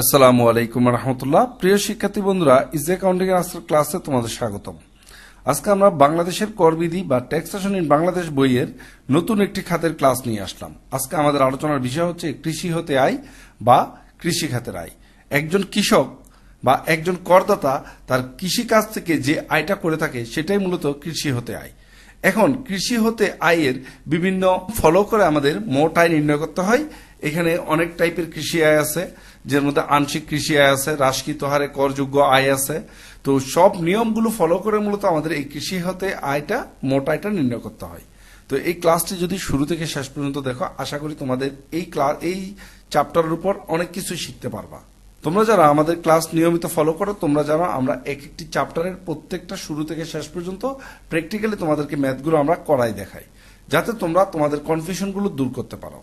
আসসালামু আলাইকুম রহমতুল্লাহ। প্রিয় শিক্ষার্থী বন্ধুরা ইজ অ্যাকাউন্টিং এর ক্লাসে তোমাদের স্বাগতম। আজকে আমরা বাংলাদেশের করবিধি বা ট্যাক্সেশন ইন বাংলাদেশ বইয়ের নতুন একটি খাতের ক্লাস নিয়ে আসলাম। আজকে আমাদের আলোচনার বিষয় হচ্ছে কৃষি হতে আয় বা কৃষি খাতের আয়। একজন কৃষক বা একজন করদাতা তার কৃষি কাজ থেকে যে আয়টা করে থাকে, সেটাই মূলত কৃষি হতে আয়। এখন কৃষি হতে আয়ের বিভিন্ন ফলো করে আমাদের মোট আয় নির্ণয় করতে হয়। এখানে অনেক টাইপের কৃষি আয় আছে। যার মধ্যে আংশিক কৃষি আয় আছে, রাশকৃত হারে করযোগ্য আয় আছে। তো সব নিয়মগুলো ফলো করে মূলত আমাদের এই কৃষি হতে আয়টা, মোট আয়টা নির্ণয় করতে হয়। তো এই ক্লাসটি যদি শুরু থেকে শেষ পর্যন্ত দেখো, আশা করি তোমাদের এই ক্লাস এই চ্যাপ্টারের উপর অনেক কিছু শিখতে পারবা। তোমরা যারা আমাদের ক্লাস নিয়মিত ফলো করো, তোমরা জানো আমরা এক একটি চ্যাপ্টারের প্রত্যেকটা শুরু থেকে শেষ পর্যন্ত প্র্যাকটিক্যালি তোমাদেরকে ম্যাথগুলো আমরা করাই দেখাই। যাতে তোমরা তোমাদের কনফিউশনগুলো দূর করতে পারো।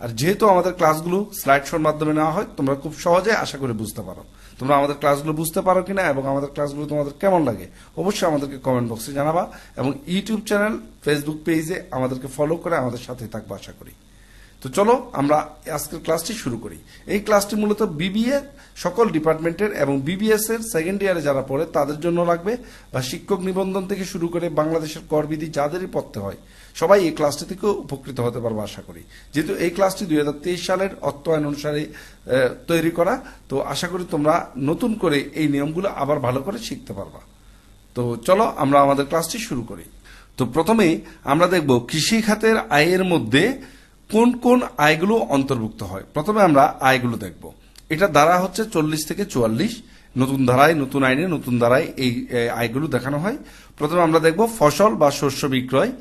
আর যেহেতু আমাদের ক্লাসগুলো স্লাইড শোর মাধ্যমে নেওয়া হয়, তোমরা খুব সহজে আশা করে বুঝতে পারো। তোমরা আমাদের ক্লাসগুলো বুঝতে পারো কিনা এবং আমাদের ক্লাসগুলো তোমাদের কেমন লাগে, অবশ্যই আমাদেরকে কমেন্ট বক্সে জানাবা এবং ইউটিউব চ্যানেল ফেসবুক পেজে আমাদেরকে ফলো করে আমাদের সাথে থাকব, আশা করি। তো চলো আমরা আজকের ক্লাসটি শুরু করি। এই ক্লাসটি মূলত বিবিএ সকল ডিপার্টমেন্টের এবং বিবিএস এর সেকেন্ড ইয়ারে যারা পড়ে, তাদের জন্য লাগবে বা শিক্ষক নিবন্ধন থেকে শুরু করে বাংলাদেশের করবিধি যাদেরই পড়তে হয়, সবাই এই ক্লাসটি থেকে উপকৃত হতে পারব আশা করি। যেহেতু এই ক্লাসটি দুই হাজার তেইশ সালের অর্থায়ন অনুসারে তৈরি করা, তো আশা করি তোমরা নতুন করে এই নিয়মগুলো আবার ভালো করে শিখতে পারবা। তো চলো আমরা আমাদের ক্লাসটি শুরু করি। তো প্রথমে আমরা দেখব কৃষি খাতের আয়ের মধ্যে কোন কোন আয়গুলো অন্তর্ভুক্ত হয়? প্রথমে আমরা আয়গুলো দেখব। এটা দ্বারা হচ্ছে চল্লিশ থেকে চুয়াল্লিশ। নতুন ধারায়, নতুন আইনে নতুন ধারায় এই আয়গুলো দেখানো হয়। প্রথমে আমরা দেখব ফসল বা শস্য বিক্রয়।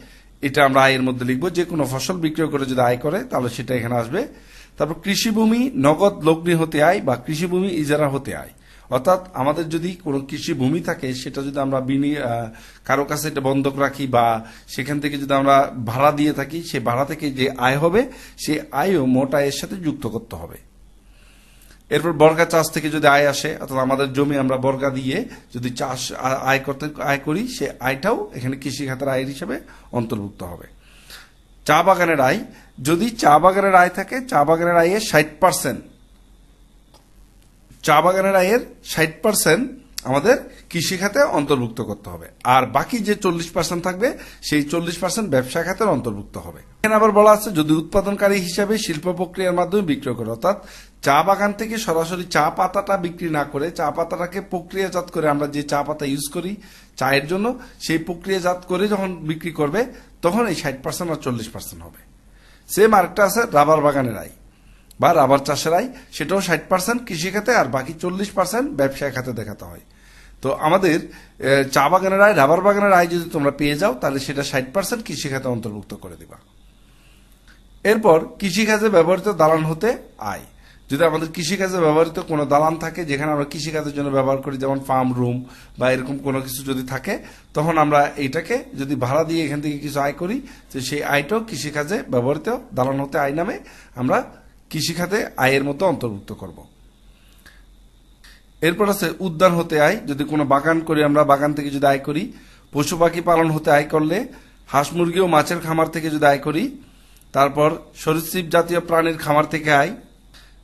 এটা আমরা আয়ের মধ্যে লিখব। যে কোনো ফসল বিক্রয় করে যদি আয় করে, তাহলে সেটা এখানে আসবে। তারপর কৃষিভূমি, নগদ লগ্নি হতে আয় বা কৃষিভূমি ইজারা হতে আয়। অর্থাৎ আমাদের যদি কোনো কৃষি ভূমি থাকে, সেটা যদি আমরা বিনি কারও কাছে এটা বন্ধক রাখি বা সেখান থেকে যদি আমরা ভাড়া দিয়ে থাকি, সে ভাড়া থেকে যে আয় হবে, সে আয়ও মোট আয়ের সাথে যুক্ত করতে হবে। এরপর বর্গা চাষ থেকে যদি আয় আসে, অর্থাৎ আমাদের জমি আমরা বর্গা দিয়ে যদি চাষ আয় করতে, আয় করি, সে আয়টাও এখানে কৃষি খাতের আয়ের হিসেবে অন্তর্ভুক্ত হবে। চা বাগানের আয়, যদি চা বাগানের আয় থাকে, চা বাগানের আয়ের ষাট পার্সেন্ট চা বাগানের আয়ের ষাট পার্সেন্ট আমাদের কৃষি খাতে অন্তর্ভুক্ত করতে হবে। আর বাকি যে চল্লিশ পার্সেন্ট থাকবে, সেই চল্লিশ পার্সেন্ট ব্যবসা খাতের অন্তর্ভুক্ত হবে। এখানে আবার বলা আছে, যদি উৎপাদনকারী হিসাবে শিল্প প্রক্রিয়ার মাধ্যমে বিক্রয় করে, অর্থাৎ চা বাগান থেকে সরাসরি চা পাতাটা বিক্রি না করে, চা পাতাটাকে প্রক্রিয়াজাত করে আমরা যে চা পাতা ইউজ করি, চায়ের জন্য, সেই প্রক্রিয়াজাত করে যখন বিক্রি করবে, তখন এই ষাট পার্সেন্ট আর চল্লিশ পার্সেন্ট হবে। সেম আরেকটা আছে, রাবার বাগানের আয়। বা রাবার চাষের আয়, সেটাও ষাট পার্সেন্ট কৃষি খাতে আর বাকি চল্লিশ পার্সেন্ট ব্যবসায় খাতে দেখাতে হয়। তো আমাদের চা বাগানের আয়, রাবার বাগানের আয় যদি তোমরা পেয়ে যাও, তাহলে সেটা ষাট পার্সেন্ট কৃষি খাতে অন্তর্ভুক্ত করে দিবা। এরপর কৃষিকাজে ব্যবহৃত দালান হতে আয়। যদি আমাদের কৃষিকাজে ব্যবহৃত কোনো দালান থাকে, যেখানে আমরা কৃষিকাজের জন্য ব্যবহার করি, যেমন ফার্ম রুম বা এরকম কোনো কিছু যদি থাকে, তখন আমরা এইটাকে যদি ভাড়া দিয়ে এখান থেকে কিছু আয় করি, তো সেই আয়টাও কৃষিকাজে ব্যবহৃত দালান হতে আয় নামে আমরা কৃষিখাতে আয়ের মতো অন্তর্ভুক্ত করব। এরপর আছে, উদ্যান হতে আয়। যদি কোনো বাগান করি আমরা, বাগান থেকে যদি আয় করি, পশু পাখি পালন হতে আয় করলে, হাঁস মুরগি ও মাছের খামার থেকে যদি আয় করি, তারপর সরীসৃপ জাতীয় প্রাণীর খামার থেকে আয়।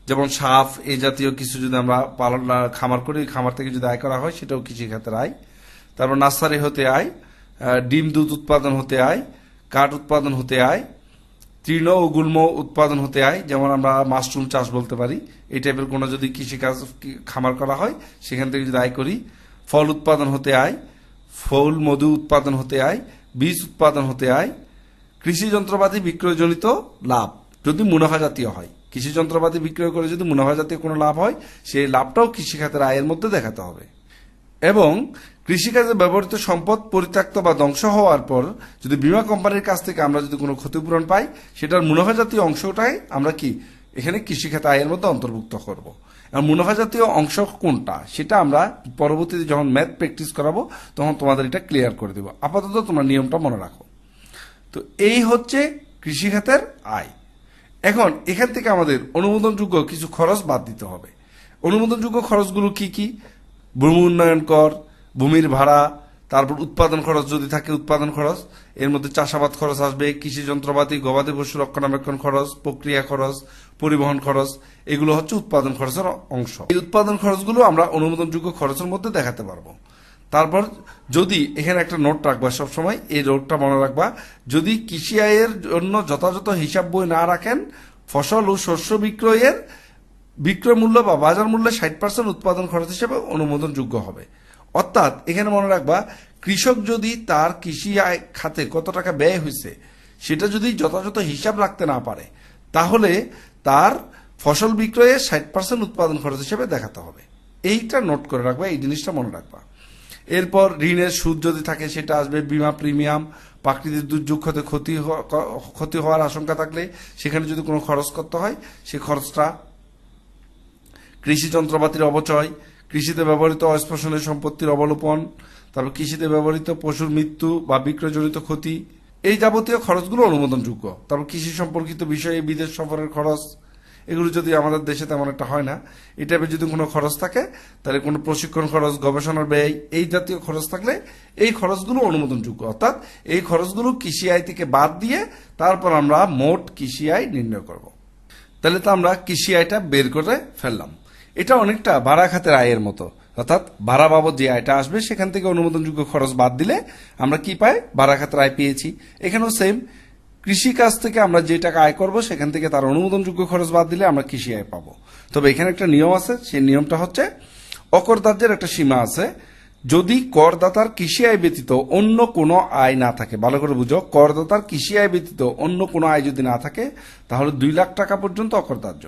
যেমন সাপ এই জাতীয় কিছু যদি আমরা পালন খামার করি খামার থেকে যদি আয় করা হয়, সেটাও কৃষি খাতের আয়। তারপর নার্সারি হতে আয় ডিম দুধ উৎপাদন হতে আয়, কাঠ উৎপাদন হতে আয় তৃণ ও গুল্ম উৎপাদন হতে আয়, যেমন আমরা মাশরুম চাষ বলতে পারি। এই টাইপের কোনো যদি কৃষিকাজ খামার করা হয়, সেখান থেকে যদি আয় করি, ফল উৎপাদন হতে আয়, ফল, মধু উৎপাদন হতে আয়, বীজ উৎপাদন হতে আয়, কৃষি যন্ত্রপাতি বিক্রয়জনিত লাভ যদি মুনাফা জাতীয় হয়। কৃষি যন্ত্রপাতি বিক্রয় করে যদি মুনাফা জাতীয় কোনো লাভ হয়, সেই লাভটাও কৃষিখাতের আয়ের মধ্যে দেখাতে হবে। এবং কৃষিকাজে ব্যবহৃত সম্পদ পরিত্যক্ত বা ধ্বংস হওয়ার পর যদি বীমা কোম্পানির কাছ থেকে আমরা যদি কোনো ক্ষতিপূরণ পাই, সেটার মুনাফা জাতীয় অংশটাই আমরা কি? এখানে কৃষিখাতে আয়ের মধ্যে অন্তর্ভুক্ত করব। আর মুনাফা জাতীয় অংশ কোনটা? সেটা আমরা পরবর্তীতে যখন ম্যাথ প্র্যাকটিস করাবো, তখন তোমাদের এটা ক্লিয়ার করে দেবো। আপাতত তোমরা নিয়মটা মনে রাখো। তো এই হচ্ছে কৃষিখাতের আয়। এখন এখান থেকে আমাদের অনুমোদনযোগ্য কিছু খরচ বাদ দিতে হবে। অনুমোদনযোগ্য খরচগুলো কি কি? ভূমি উন্নয়ন কর, ভূমির ভাড়া, তারপর উৎপাদন খরচ যদি থাকে উৎপাদন খরচ, এর মধ্যে চাষাবাদ খরচ আসবে, কৃষি যন্ত্রপাতি, গবাদি পশু রক্ষণাবেক্ষণ খরচ, প্রক্রিয়া খরচ, পরিবহন খরচ, এগুলো হচ্ছে উৎপাদন খরচের অংশ। এই উৎপাদন খরচগুলো আমরা অনুমোদনযোগ্য খরচের মধ্যে দেখাতে পারব। তারপর যদি এখানে একটা নোট রাখবা সবসময়, এই নোটটা মনে রাখবা, যদি কৃষি আয়ের জন্য যথাযথ হিসাব বই না রাখেন, ফসল ও শস্য বিক্রয়ের বিক্রয় মূল্য বা বাজার মূল্যে ষাট পার্সেন্ট উৎপাদন খরচ হিসেবে অনুমোদনযোগ্য হবে। অর্থাৎ এখানে মনে রাখবা, কৃষক যদি তার কৃষি আয় খাতে কত টাকা ব্যয় হয়েছে সেটা যদি যথাযথ হিসাব রাখতে না পারে, তাহলে তার ফসল বিক্রয়ে ষাট পার্সেন্ট উৎপাদন খরচ হিসেবে দেখাতে হবে। এইটা নোট করে রাখবা, এই জিনিসটা মনে রাখবা। এরপর ঋণের সুদ যদি থাকে, সেটা আসবে বিমা প্রিমিয়াম, প্রাকৃতিক দুর্যোগ ক্ষতে ক্ষতি হওয়া- ক্ষতি হওয়ার আশঙ্কা থাকলে সেখানে যদি কোনো খরচ করতে হয় সেই খরচটা কৃষি যন্ত্রপাতির অবচয় কৃষিতে ব্যবহৃত অস্পর্শনীয় সম্পত্তির অবলোপন, তারপর কৃষিতে ব্যবহৃত পশুর মৃত্যু বা বিক্রয়জনিত ক্ষতি। এই যাবতীয় খরচগুলো অনুমোদনযোগ্য। তারপর কৃষি সম্পর্কিত বিষয়ে বিদেশ সফরের খরচ, এগুলো যদি আমাদের দেশে তেমন একটা হয় না, এই টাইপের যদি কোনো খরচ থাকে, তাহলে কোনো প্রশিক্ষণ খরচ, গবেষণার ব্যয়, এই জাতীয় খরচ থাকলে এই খরচগুলো অনুমোদনযোগ্য। অর্থাৎ এই খরচগুলো কৃষি আয় থেকে বাদ দিয়ে তারপর আমরা মোট কৃষি আয় নির্ণয় করব। তাহলে তো আমরা কৃষি আয়টা বের করে ফেললাম। এটা অনেকটা ভাড়া খাতের আয়ের মতো। অর্থাৎ ভাড়া বাবদ যে আয়টা আসবে, সেখান থেকে অনুমোদনযোগ্য খরচ বাদ দিলে আমরা কি পাই? ভাড়া খাতের আয় পেয়েছি। এখানেও সেম কৃষি কাজ থেকে আমরা যে টাকা আয় করব, সেখান থেকে তার অনুমোদনযোগ্য খরচ বাদ দিলে আমরা কৃষি আয় পাবো। তবে এখানে একটা নিয়ম আছে, সেই নিয়মটা হচ্ছে অকরদার্যের একটা সীমা আছে। যদি করদাতার কৃষি আয় ব্যতীত অন্য কোনো আয় না থাকে, ভালো করে বুঝো, করদাতার কৃষি আয় ব্যতীত অন্য কোনো আয় যদি না থাকে, তাহলে দুই লাখ টাকা পর্যন্ত অকরদার্য।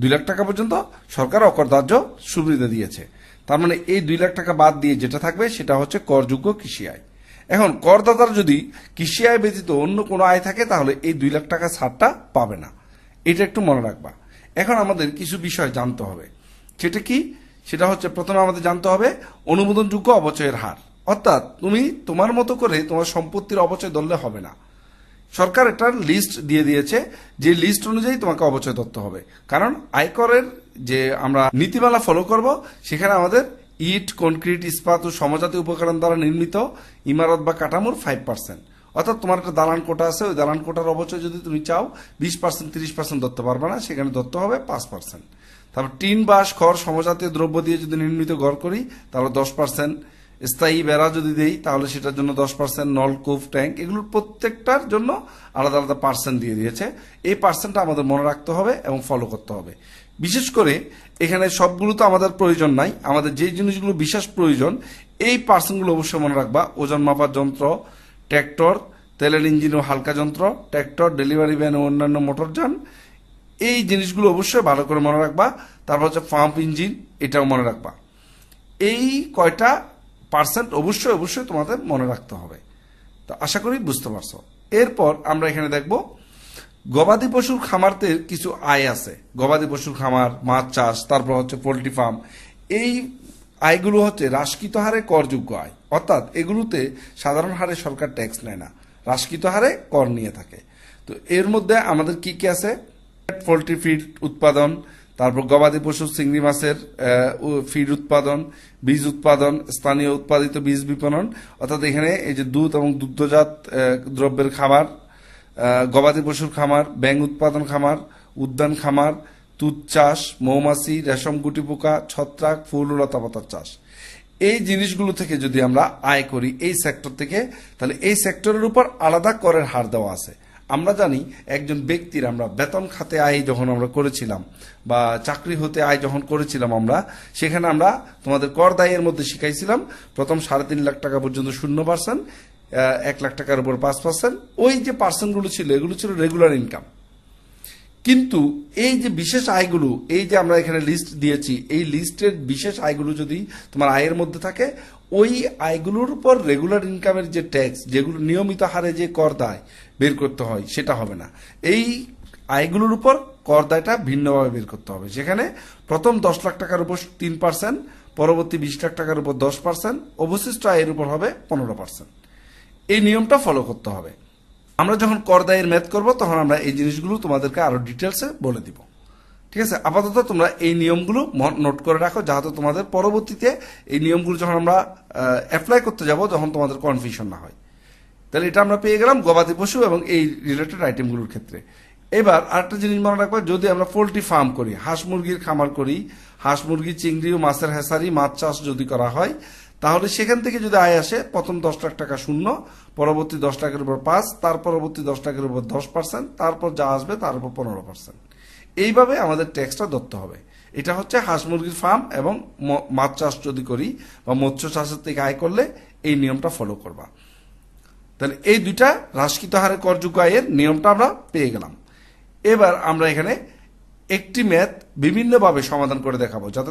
দুই লাখ টাকা পর্যন্ত সরকার অকরদার্য সুবিধা দিয়েছে। তার মানে এই দুই লাখ টাকা বাদ দিয়ে যেটা থাকবে সেটা হচ্ছে করযোগ্য কৃষি আয়। এখন করদাতার যদি কৃষি আয় ব্যতীত অন্য কোনো আয় থাকে, তাহলে এই দুই লাখ টাকা ছাড়টা পাবে না। এটা একটু মনে রাখবা। এখন আমাদের কিছু বিষয় জানতে হবে। সেটা কি? সেটা হচ্ছে প্রথমে আমাদের জানতে হবে অনুমোদনযোগ্য অবচয়ের হার। অর্থাৎ তুমি তোমার মতো করে তোমার সম্পত্তির অবচয় ধরলে হবে না। সরকার একটা লিস্ট দিয়ে দিয়েছে, যে লিস্ট অনুযায়ী তোমাকে অবচয় ধরতে হবে। কারণ আয়করের যে আমরা নীতিমালা ফলো করব, সেখানে আমাদের ইট কনক্রিট ইস্পাত ও সমজাতীয় উপকরণ দ্বারা নির্মিত ইমারত বা কাঠামোর ফাইভ পার্সেন্ট অর্থাৎ তোমার একটা দালান কোটা আছে, ওই দালান কোটার অবচয় যদি তুমি চাও, বিশ পার্সেন্ট তিরিশ পার্সেন্ট ধরতে পারবে না, সেখানে ধরতে হবে পাঁচ পার্সেন্ট তারপর টিন বাস খড় সমজাতীয় দ্রব্য দিয়ে যদি নির্মিত ঘর করি, তাহলে দশ পার্সেন্ট স্থায়ী বেড়া যদি দেই, তাহলে সেটার জন্য দশ পার্সেন্ট নলকূপ ট্যাঙ্ক এগুলোর প্রত্যেকটার জন্য আলাদা আলাদা পার্সেন্ট দিয়ে দিয়েছে। এই পার্সেন্টটা আমাদের মনে রাখতে হবে এবং ফলো করতে হবে। বিশেষ করে এখানে সবগুলো তো আমাদের প্রয়োজন নাই। আমাদের যে জিনিসগুলো বিশেষ প্রয়োজন, এই পার্সেন্টগুলো অবশ্যই মনে রাখবা। ওজন মাপার যন্ত্র ট্র্যাক্টর তেলের ইঞ্জিন ও হালকা যন্ত্র ট্র্যাক্টর ডেলিভারি ভ্যান ও অন্যান্য মোটরযান এই জিনিসগুলো অবশ্যই ভালো করে মনে রাখবা। তারপর হচ্ছে পাম্প ইঞ্জিন এটাও মনে রাখবা। এই কয়টা পার্সেন্ট অবশ্যই অবশ্যই তোমাদের মনে রাখতে হবে। তো আশা করি বুঝতে পারছ। এরপর আমরা এখানে দেখব, গবাদি পশুর খামারতে কিছু আয় আছে। গবাদি পশুর খামার, মাছ চাষ, তারপর হচ্ছে পোলট্রি ফার্ম। এই আয়গুলো হচ্ছে হ্রাসকৃত হারে করযোগ্য আয়। অর্থাৎ এগুলোতে সাধারণ হারে সরকার ট্যাক্স নেয় না। হ্রাসকৃত হারে কর নিয়ে থাকে। তো এর মধ্যে আমাদের কি কি আছে? পোলট্রি ফিড উৎপাদন তারপর গবাদি পশু, চিংড়ি মাছের ফিড উৎপাদন, বীজ উৎপাদন, স্থানীয় উৎপাদিত বীজ বিপণন। অর্থাৎ এখানে এই যে দুধ এবং দুগ্ধজাত দ্রব্যের খামার গবাদি পশুর খামার ব্যাং উৎপাদন খামার, উদ্যান খামার তুঁত চাষ, মৌমাছি, রেশম গুটি পোকা, ছত্রাক, ফুল ও লতাপাতার চাষ। এই জিনিসগুলো থেকে যদি আমরা আয় করি এই সেক্টর থেকে, তাহলে এই সেক্টরের উপর আলাদা করের হার দেওয়া আছে। আমরা জানি একজন ব্যক্তির আমরা বেতন খাতে আয় যখন আমরা করেছিলাম বা চাকরি হতে আয় যখন করেছিলাম আমরা, সেখানে আমরা তোমাদের কর দায়ের মধ্যে শিখাইছিলাম, প্রথম সাড়ে তিন লাখ টাকা পর্যন্ত শূন্য পার্সেন্ট এক লাখ টাকার উপর পাঁচ পার্সেন্ট ওই যে পার্সেন্টগুলো ছিল, এগুলো ছিল রেগুলার ইনকাম কিন্তু এই যে বিশেষ আয়গুলো, এই যে আমরা এখানে লিস্ট দিয়েছি, এই লিস্টের বিশেষ আয়গুলো যদি তোমার আয়ের মধ্যে থাকে, ওই আয়গুলোর উপর রেগুলার ইনকামের যে ট্যাক্স যেগুলো নিয়মিত হারে যে কর দায় বের করতে হয়, সেটা হবে না। এই আয়গুলোর উপর কর দায়টা ভিন্নভাবে বের করতে হবে। সেখানে প্রথম দশ লাখ টাকার উপর তিন পার্সেন্ট পরবর্তী বিশ লাখ টাকার উপর দশ পার্সেন্ট অবশিষ্ট আয়ের উপর হবে পনেরো পার্সেন্ট এই নিয়মটা ফলো করতে হবে। আমরা যখন কর দায়ের ম্যাথ করব, তখন আমরা এই জিনিসগুলো তোমাদেরকে আরও ডিটেলসে বলে দিব। ঠিক আছে? আপাতত তোমরা এই নিয়মগুলো নোট করে রাখো যাতে তোমাদের পরবর্তীতে এই নিয়মগুলো যখন আমরা অ্যাপ্লাই করতে যাব, তখন তোমাদের কনফিউশন না হয়। তাহলে এটা আমরা পেয়ে গেলাম গবাদি পশু এবং এই রিলেটেড আইটেমগুলোর ক্ষেত্রে। এবার আরেকটা জিনিস মনে রাখব, যদি আমরা পোলট্রি ফার্ম করি, হাঁস মুরগির খামার করি, হাঁস মুরগি, চিংড়ি ও মাছের হেসারি, মাছ চাষ যদি করা হয় তাহলে সেখান থেকে যদি আয় আসে, প্রথম দশ লাখ টাকা শূন্য, পরবর্তী দশ লাখের উপর পাঁচ, তার পরবর্তী দশ লাখের উপর দশ পার্সেন্ট, তারপর যা আসবে তার উপর পনেরো পার্সেন্ট। এইভাবে আমাদের ট্যাক্সটা ধরতে হবে। এটা হচ্ছে হাঁস মুরগির ফার্ম এবং মাছ চাষ যদি করি বা মৎস্য চাষের থেকে আয় করলে এই নিয়মটা ফলো করবা। তাহলে এই দুইটা হ্রাসকৃত হারে করযোগ্য আয়ের নিয়মটা আমরা পেয়ে গেলাম। এবার আমরা এখানে একটি ম্যাথ বিভিন্নভাবে সমাধান করে দেখাবো, যাতে